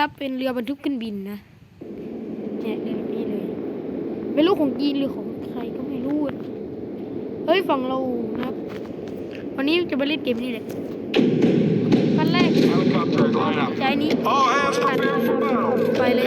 นะครับ เป็นเรือบรรทุกขึ้นบินนะเนี่ยเรือแบบนี้เลยไม่รู้ของจีนหรือของใครก็ไม่รู้อะเฮ้ยฝั่งเรานะครับ วันนี้จะมาเล่นเกมนี้แหละขั้นแรก Helicopter going up. ใช้นี้ All hands prepare for battle. ไปเลย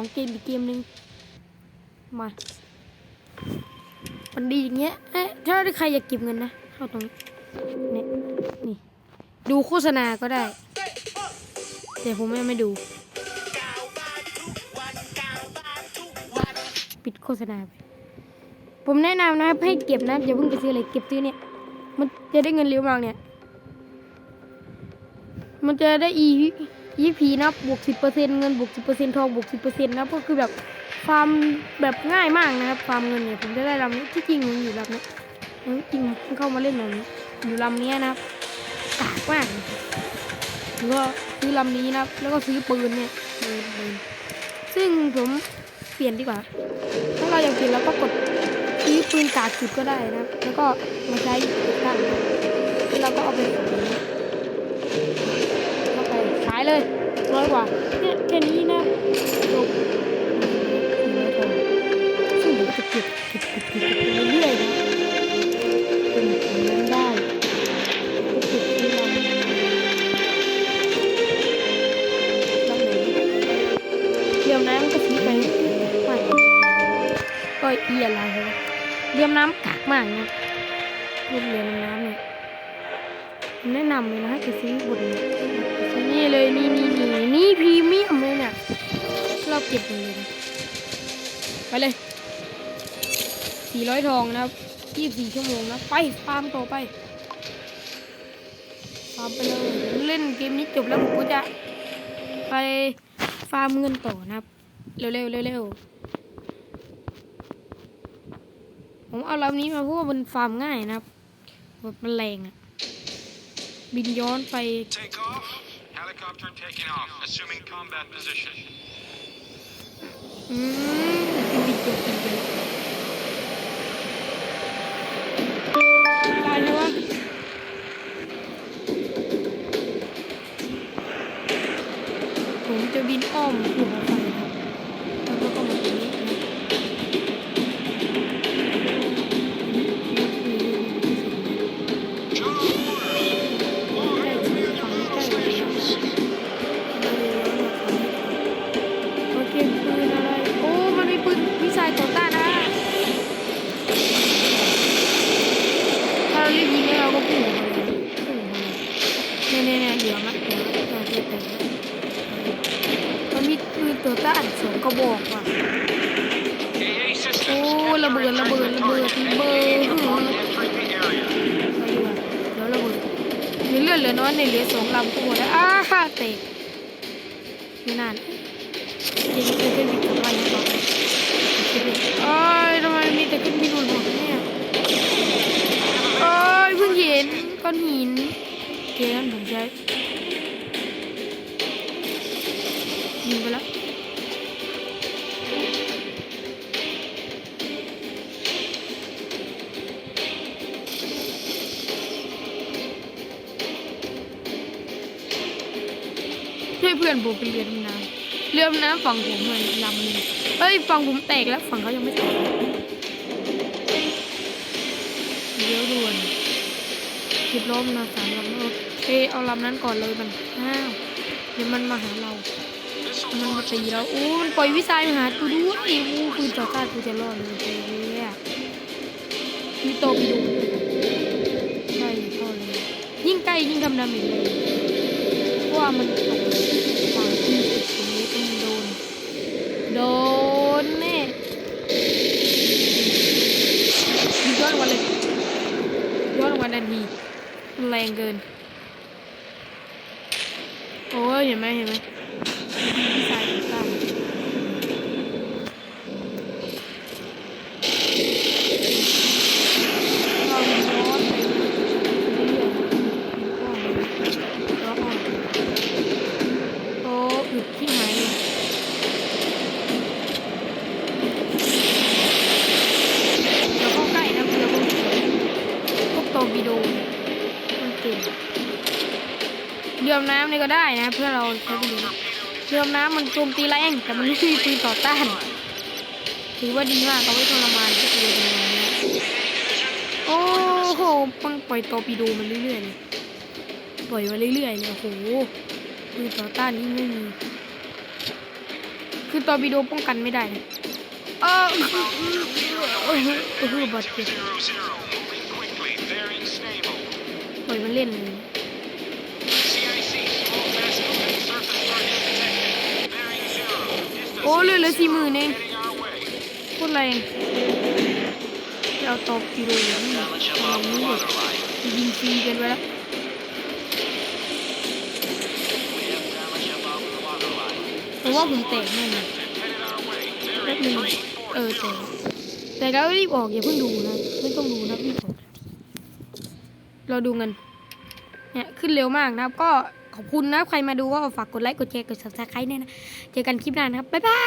องเกมอีกเกมหนึ่งมามันดีอย่างเงี้ยเอ๊ะถ้าใครอยากเก็บเงินนะเข้าตรงนี้เนี่ยนี่ ดูโฆษณาก็ได้ แต่ผมไม่ไม่ดู ปิดโฆษณาไป ผมแนะนำนะให้เก็บนะอย่าเพิ่งไปซื้ออะไรเก็บซื้อเนี่ย มันจะได้เงินเร็วมากเนี่ย มันจะได้อี ยี่พีนะบวกสิบเปอร์เซ็นเงินบวกสิบเปอร์เซ็นทองบวกสิบเปอร์เซ็นนะก็คือแบบฟาร์มแบบง่ายมากนะครับฟาร์มเงินเนี่ยผมจะได้ลำนี้ที่จริงผมอยู่ลำนี้จริงเพิ่งเข้ามาเล่นลำนี้อยู่ลำนี้นะครับกากมากแล้วก็ซื้อลำนี้นะครับ แล้วก็ซื้อปืนเนี่ยปืนปืนซึ่งผมเปลี่ยนดีกว่า ถ้าเราอยากเปลี่ยนเราก็กดซื้อปืนกากจุดก็ได้นะ แล้วก็มาใช้ตั้งแล้วเราก็เอาไปขายนะเข้าไปขาย เลยร้อยกว่าเนี่ยแค่นี้นะจบซึ่งผมก็จะเก็บเก็บเก็บเก็บไปเรื่อยๆนะจนถึงนั้นได้เก็บที่เราเรียวน้ำก็ซื้อไปไม่ก็เอียอะไรเรียมน้ำกากมากนะรูปเรียมน้ำเนี่ยแนะนำเลยนะให้ไปซื้อบนเนี่ เก็บเลยนะไปเลยสี่ร้อยทองนะครับยี่สิบสี่ชั่วโมงนะ ไปฟาร์มต่อไปฟาร์มไปเลยเล่นเกมนี้จบแล้วผมก็จะไปฟาร์มเงินต่อนะครับ เร็วเร็วเร็วเร็วผมเอาลำนี้มาเพราะว่ามันฟาร์มง่ายนะครับแบบมันแรงอะบินย้อนไป Take off. Helicopter taking off, assuming combat position. อืมบินจบ โอ้ระเบิดระเบิดระเบิดระเบิดเดี๋ยวระเบิดเหลือเลือดเหลือน้อยในเหลือสองลำก็หมดแล้วอ้าฮ่าเตะไม่นานจริงๆเป็นวิกฤตอะไรเนี่ยต่อไปโอ้ยทำไมมีแต่ขึ้นบินหมดเนี่ยโอ้ยเพิ่งเห็นก้อนหินเคงั้นผมใช้ยิงไปแล้ว ให้เพื่อนผมเป็นเรือดำน้ำเรือดำน้ำฝั่งผมเลยลำนึงเอ้ยฝั่งผมแตกแล้วฝั่งเขายังไม่แตกเดี๋ยวด่วนคิดล้มนะสามลำโอเคเอาลำนั้นก่อนเลยมันอ้าวเดี๋ยวมันมาหาเรามันมาตีเราโอ้มันปล่อยวิสัยมาหากูด้วยอู้ปืนต่อต้ากูจะรอดเลยเจ๊มีโตไปดูใช่พอเลยยิ่งใกล้ยิ่งทำดาเมจเลย ว่ามันตกฝั่งที่ตรงนี้ต้องโดน โดนแน่ยย้อนวันเลยย้อนลงมาทันทีมันแรงเกิน โอ้ยเห็นไหมเห็นไหมพี่ชายของ เรือดำน้ำนี่ก็ได้นะ เพื่อเราใช้ประโยชน์เรือดำน้ำมันโจมตีแรงแต่มันไม่มีปืนต่อต้าน ถือว่าดีมากเอาไว้ทรมานที่เรือดำน้ำนะโอ้โหปังปล่อยตอปิโดมันเรื่อยๆเลยปล่อยมาเรื่อยๆเลยโอ้โหปืนต่อต้านนี่ไม่มีคือตอปิโดป้องกันไม่ได้เออโอ้โหโอ้โหบาดเจ็บปล่อยมันเล่นเลย อ้เลือเลือสี่หมื่นเองพูดอะไรจะเอาตอร์ปิโดอย่างนี้เราไม่หมดยิงฟรีกันไปแล้วผมว่าผมแตกแน่นอนแป๊บนึงเออแต่แต่เรารีบออกอย่าเพิ่งดูนะไม่ต้องดูนะรีบออกทันทีเราดูเงินเนี่ยขึ้นเร็วมากนะครับก็ ขอบคุณนะใครมาดูก็ฝากกดไลค์กดแชร์กด subscribe เนี่ยนะ เจอกันคลิปหน้านะครับ บ๊ายบาย